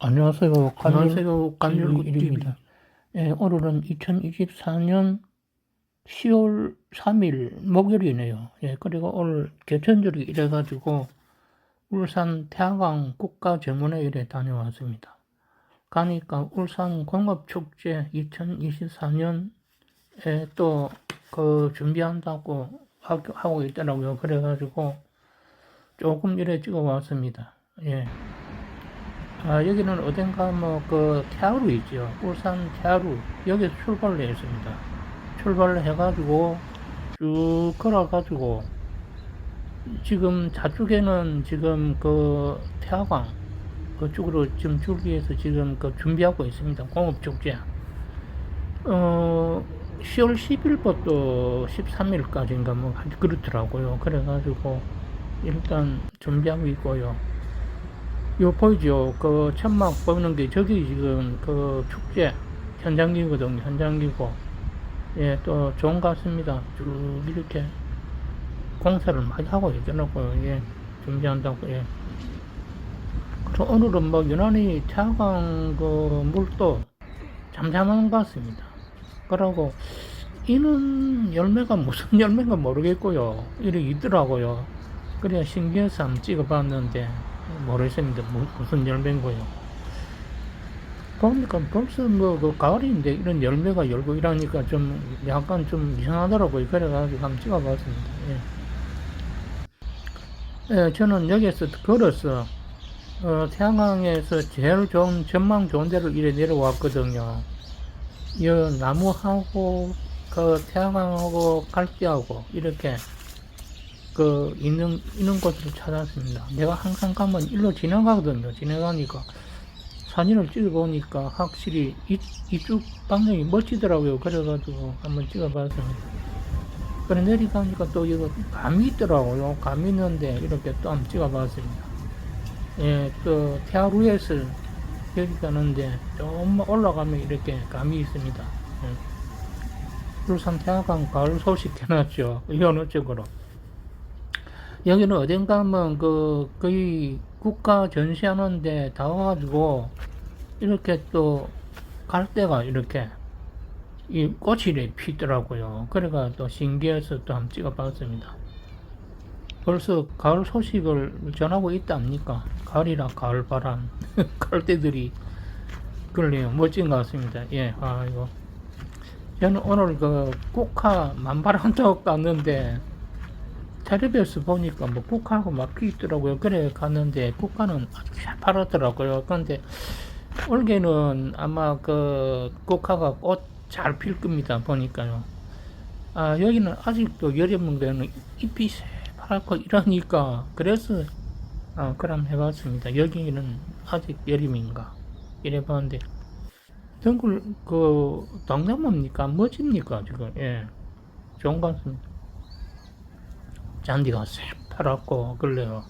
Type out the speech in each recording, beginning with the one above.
안녕하세요. 안녕하세요. 간열구 일입니다. 예, 오늘은 2024년 10월 3일 목요일이네요. 예, 그리고 오늘 개천절이 이래가지고 울산 태화강 국가정원회의에 다녀왔습니다. 가니까 울산 공업축제 2024년에 또 그 준비한다고 하- 하고 있더라고요. 그래가지고 조금 이래 찍어 왔습니다. 예. 아, 여기는 어딘가 뭐 그 태화루 있죠. 울산 태화루 여기서 출발을 했습니다. 출발을 해가지고 쭉 걸어가지고 지금 좌측에는 지금 그 태화강 그쪽으로 지금 줄기에서 지금 그 준비하고 있습니다. 공업축제. 어, 10월 10일부터 13일까지인가 뭐 그렇더라고요. 그래가지고 일단 준비하고 있고요. 요 보이죠? 그 천막 보이는 게 저기 지금 그 축제 현장기거든요. 현장기고 예, 또 좋은 것 같습니다. 쭉 이렇게 공사를 많이 하고 있더라고요. 예, 준비한다고 예. 그래서 오늘은 뭐 유난히 차가운 그 물도 잠잠한 것 같습니다. 그러고 이는 열매가 무슨 열매인가 모르겠고요. 이렇게 있더라고요. 그래야 신기해서 한번 찍어봤는데 모르겠습니다. 무- 무슨 열매인고요. 보니까 벌써 뭐 그 가을인데 이런 열매가 열고 이러니까 좀 약간 좀 이상하더라고요. 그래가지고 한번 찍어봤습니다. 예. 예, 저는 여기에서 걸어서 어, 태양강에서 제일 좋은 전망 좋은 데로 이래 내려왔거든요. 이 나무하고 그 태양강하고 갈대하고 이렇게 그 있는 있는 곳을 찾았습니다. 내가 항상 가면 일로 지나가거든요. 지나가니까 사진을 찍어보니까 확실히 이, 이쪽 방향이 멋지더라고요. 그래가지고 한번 찍어봤습니다. 그래 내려가니까 또 이거 감이 있더라고요. 감이 있는데 이렇게 또 한번 찍어봤습니다. 예, 또 태화루에서 여기 가는데 좀 올라가면 이렇게 감이 있습니다. 예. 울산 태화강 가을 소식 해놨죠. 이 어느 쪽으로. 여기는 어딘가 하면 그 거의 국가 전시하는데 다 와가지고 이렇게 또 갈 때가 이렇게 이 꽃이 피더라고요. 그래가 또 신기해서 또 한번 찍어봤습니다. 벌써 가을 소식을 전하고 있답니까? 가을이라 가을 바람 갈대들이 그러네요. 멋진 것 같습니다. 예, 아이고. 저는 오늘 그 국화 만발한다고 갔는데 텔레비에서 보니까 뭐 국화하고 막혀 있더라고요. 그래 갔는데 국화는 아주 잘 팔았더라고요. 근데 올해는 아마 그 국화가 꽃 잘 필 겁니다. 보니까요. 아 여기는 아직도 여름인데는 잎이 새파랗고 이러니까 그래서 아 그럼 해봤습니다. 여기는 아직 여름인가 이래 봤는데 덩굴 그 동남아입니까? 멋집니까 지금? 예, 좋은 것 같습니다. 잔디가 새파랗고 그래요.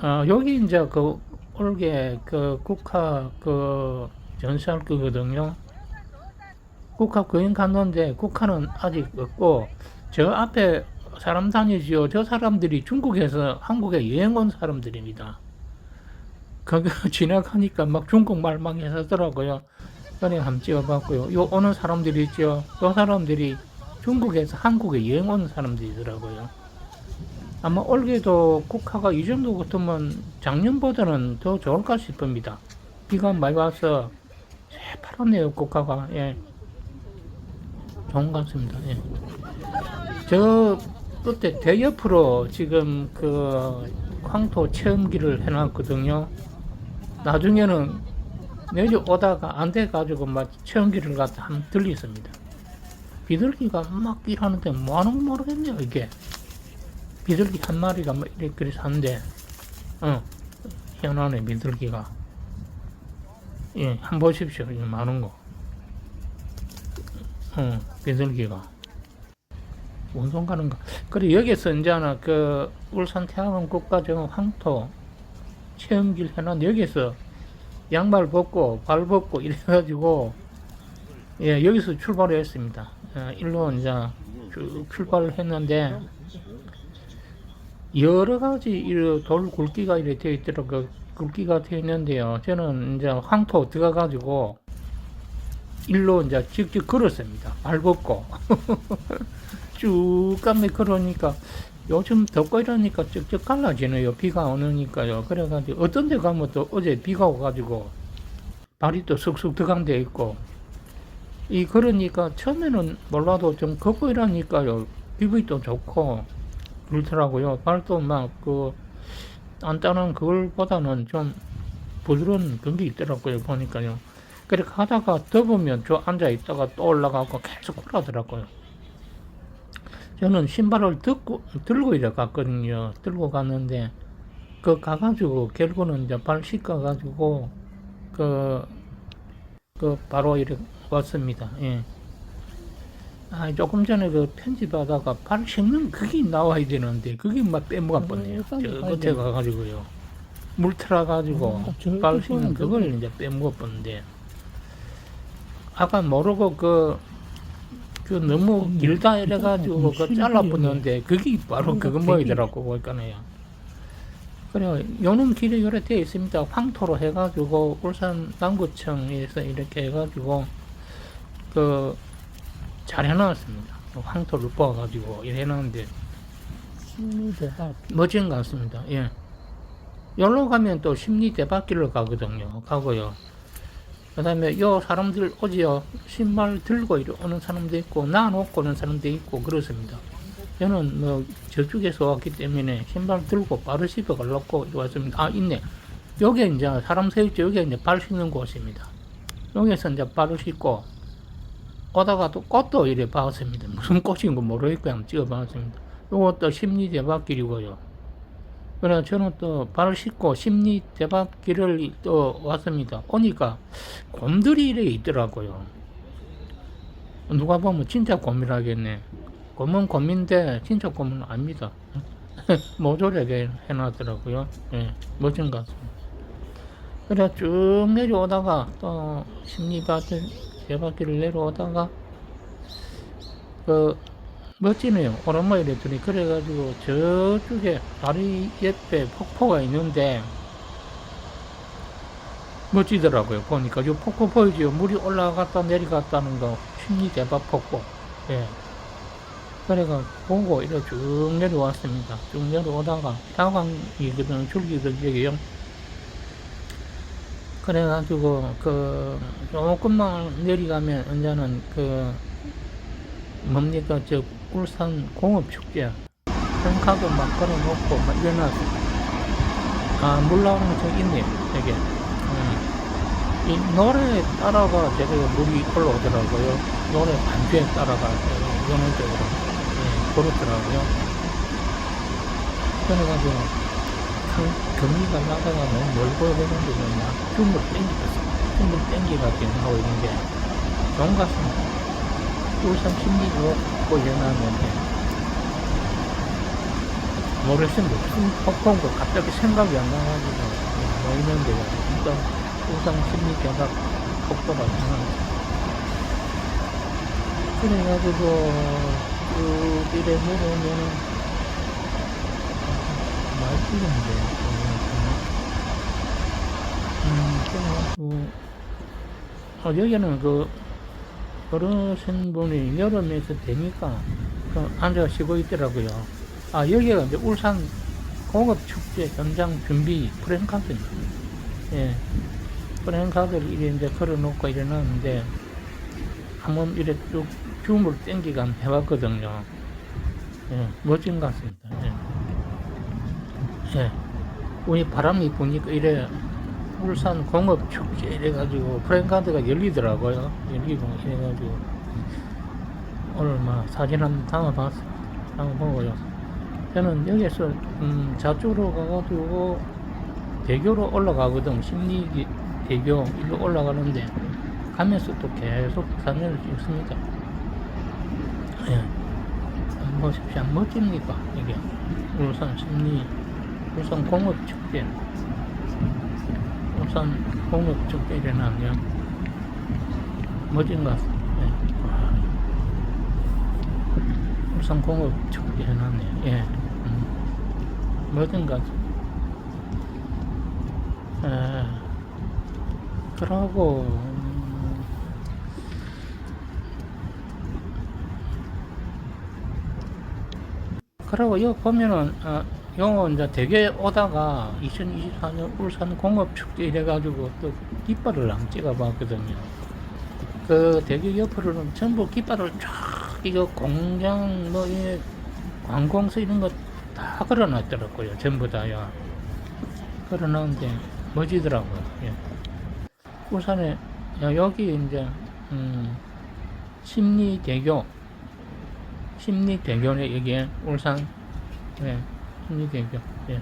아 여기 이제 그 올게 그 국화 그 전시할 거거든요. 국화 거행 갔는데 국화는 아직 없고 저 앞에 사람 다니지요. 저 사람들이 중국에서 한국에 여행 온 사람들입니다. 거기 지나가니까 막 중국말 막 하더라고요. 그래 한번 찍어봤고요. 요 오는 사람들이 있죠. 그 사람들이 중국에서 한국에 여행 온 사람들이더라고요. 아마 올해도 국화가 이 정도 같으면 작년보다는 더 좋을까 싶습니다. 비가 많이 와서 새파랗네요, 국화가. 예. 좋은 것 같습니다. 예. 저 끝에 대옆으로 지금 그 황토 체험기를 해놨거든요. 나중에는 내려오다가 안 돼가지고 막 체험기를 갖다 한번 들렸습니다. 비둘기가 막 일하는데 뭐 하는 거 모르겠네요, 이게. 비둘기 한 마리가 막 이렇게 사는데, 어, 희한하네, 비둘기가. 예, 한번 보십시오, 이거 많은 거. 어, 비둘기가. 운송 가는가. 그래, 여기서 이제는 그, 울산 태양원 국가정원 황토 체험길 해놨는데, 여기서 양말 벗고, 발 벗고, 이래가지고, 예, 여기서 출발을 했습니다. 어, 일로 이제 쭉 출발을 했는데, 여러 가지 이돌 굵기가 이렇게 되어 있더라고요. 굵기가 되어 있는데요. 저는 이제 황토 들어가가지고 일로 이제 직접 걸었습니다. 발 걷고. 쭉 가면 그러니까 요즘 덥고 이러니까 쭉쭉 갈라지네요. 비가 오니까요. 그래가지고 어떤 데 가면 또 어제 비가 오가지고 발이 또 쑥쑥 들어간 데 있고 이 그러니까 처음에는 몰라도 좀 걷고 이러니까요. 또 좋고 그렇더라고요. 발도 막그 단단한 그걸보다는 좀 부드러운 그런 게 있더라고요. 보니까요. 그렇게 하다가 더우면 저 앉아 있다가 또 올라가고 계속 올라더라고요. 저는 신발을 듣고, 들고 이래 갔거든요. 들고 갔는데, 그 가가지고, 결국은 이제 발 씻어가지고, 그, 그, 바로 이렇게 왔습니다. 예. 아, 조금 전에 그 편집하다가 발 씻는 그게 나와야 되는데, 그게 막 빼먹어 뻔네요. 음, 저 끝에 돼. 가가지고요. 물 틀어가지고, 음, 저발 씻는 그걸 그거. 이제 빼먹어 뻔데, 아까 모르고 그, 그 너무 음, 길다 이래가지고 음, 그 잘라붙는데 그게 바로 그거 뭔가 뭐이더라고 보니까요. 그래 요놈 길이 요래 되어 있습니다. 황토로 해가지고 울산 남구청에서 이렇게 해가지고 그 잘 해놨습니다. 황토를 뽑아가지고 이래 해놨는데 심리 대박. 멋진 것 같습니다. 예. 여기로 가면 또 심리 대박길로 가거든요. 가고요. 그 다음에 요 사람들 오지요. 신발 들고 이리 오는 사람도 있고, 놔놓고 오는 사람도 있고, 그렇습니다. 저는 뭐 저쪽에서 왔기 때문에 신발 들고 바로 집에 가려고 이리 왔습니다. 아, 있네. 여기 이제 사람 세웠죠. 여기 이제 발 씻는 곳입니다. 여기서 이제 발을 씻고, 오다가 또 꽃도 이래 봤습니다. 무슨 꽃인 거 모르겠고, 그냥 찍어 봤습니다. 요것도 심리 대박길이고요. 그래 저는 또 발을 씻고 심리 대박길을 또 왔습니다. 오니까 곰들이 이래 있더라고요. 누가 보면 진짜 곰이라겠네. 곰은 곰인데 진짜 곰은 아닙니다. 모조리하게 해놨더라고요. 예, 멋진 것 같습니다. 그래 쭉 내려오다가 또 심리밭을 대박길을 내려오다가 그 멋지네요. 오랜만에 이랬더니 그래가지고 저쪽에 다리 옆에 폭포가 있는데 멋지더라고요. 보니까 요 폭포 보이죠? 물이 올라갔다 내려갔다는 거 심리 대박 폭포. 예. 그래가 보고 이렇게 쭉 내려왔습니다. 쭉 내려오다가 다광이거든 줄기들이에요. 그래가지고 그 조금만 내려가면 이제는 그 뭡니까 저 울산 공업축제. 펜카도 막 걸어놓고 막 일어났어 아물 나오는 거 저기 있네요 여기 음. 이 노래 따라가 제가 물이 올라오더라고요. 노래 반주에 따라가 연원적으로 예, 그렇더라고요. 그래가지고 그 경기가 나다가 너무 멀고 그런데 그냥 줌을 땡기겠어. 줌을 땡기가지고 하고 있는 게 좋은 것 같습니다. 울산 심리로 올려놨는데 모르겠어요 무슨 폭포인 거 갑자기 생각이 안 나가지고 뭐 있는데 일단 울산 심리 대박 폭포가 있는 그래가지고 쭉 이래 내려오면은 찍었는데 음 그래가지고 아, 여기는 그 어르신분이 여름에 서 되니까 그 앉아 쉬고 있더라고요. 아, 여기가 이제 울산 공업축제 현장 준비 프랭카드입니다. 예. 프랭카드를 이래 이제 걸어놓고 일어났는데, 한번 이래 쭉 줌을 땡기가 해봤거든요. 예, 멋진 것 같습니다. 예. 예. 운이 바람이 부니까 이래 울산 공업 축제 이래가지고 프랭카드가 열리더라고요. 열리고 이래가지고 오늘 막 사진 한번 담아봤어. 담아 보고요. 저는 여기서 음, 좌측으로 가가지고 대교로 올라가거든. 심리 대교 일로 올라가는데 가면서 또 계속 사진을 찍습니다. 예. 한번 보십시오. 멋집니까? 이게 울산 심리 울산 공업축제. 울산 공업축제 일어나면 멋진 것 같습니다. 예. 와. 울산 공업축제 해놨네요. 예. 음. 뭐든 가지. 에, 그러고, 음, 그러고 여기 보면은, 아, 요 이제 대게 오다가 2024년 울산 공업축제 이래가지고 또 깃발을 안 찍어봤거든요. 그 대게 옆으로는 전부 깃발을 쫙 이거 공장 뭐 이 관공서 이런 거 다 걸어놨더라고요. 전부 다요. 걸어놨는데 멋지더라고요. 예. 울산에 야, 여기 이제 음, 심리대교 심리대교네 여기에 울산 예, 심리대교 예.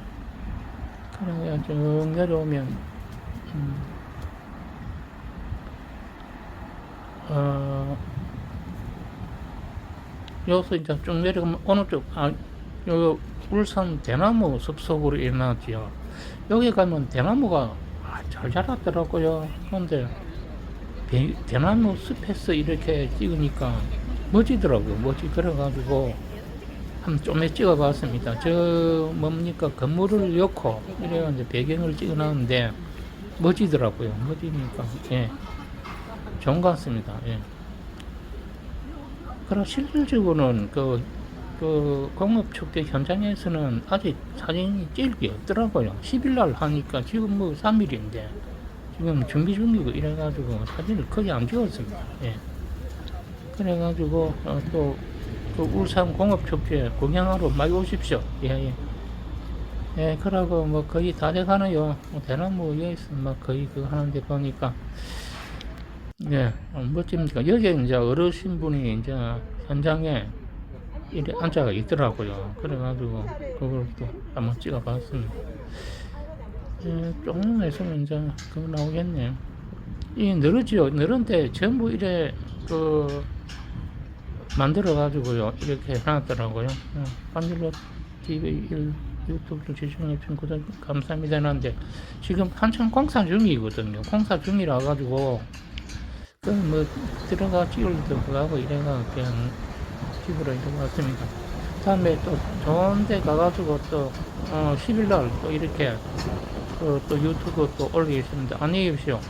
그래야 쭉 내려오면 음, 어, 여기서 이제 쭉 내려가면 어느 쪽, 아, 요 울산 대나무 숲속으로 일어났지요. 여기 가면 대나무가 아, 잘 자랐더라고요. 그런데 대, 대나무 숲에서 이렇게 찍으니까 멋지더라고요. 멋지 그래가지고 좀에 찍어 봤습니다. 저 뭡니까 건물을 넣고 이래가 이제 배경을 찍어 놨는데 멋지더라고요. 멋지니까 예 좋은 것 같습니다. 예. 그럼 실질적으로는 그, 그 공업축제 현장에서는 아직 사진이 찍을 게 없더라고요. 10일 날 하니까 지금 뭐 3일인데 지금 준비 중이고 이래가지고 사진을 거의 안 찍었습니다. 예. 그래가지고 어, 또 그 울산 공업축제 구경하러 많이 오십시오. 예, 예. 예, 그러고 뭐 거의 다 돼가네요. 뭐 대나무 여기서 막 거의 그거 하는데 보니까 예, 어, 멋집니까? 여기 이제 어르신 분이 이제 현장에 이래 앉아가 있더라고요. 그래가지고 그걸 또 한번 찍어봤습니다. 예, 조금 있으면 이제 그거 나오겠네요. 이 늘었지요. 늘은데 전부 이래 그 만들어가지고요. 이렇게 해놨더라고요. 어, 반질로 TV 1 유튜브를 시청해 주신 구독 감사합니다. 하는데 지금 한참 공사 중이거든요. 공사 중이라 가지고 그뭐 들어가 찍을도 하고 이래가 그냥 집으로 이렇게 왔습니다. 다음에 또 좋은 데 가가지고 또 어, 10일날 또 이렇게 그, 또 유튜브 또 올리겠습니다. 안녕히 계십시오.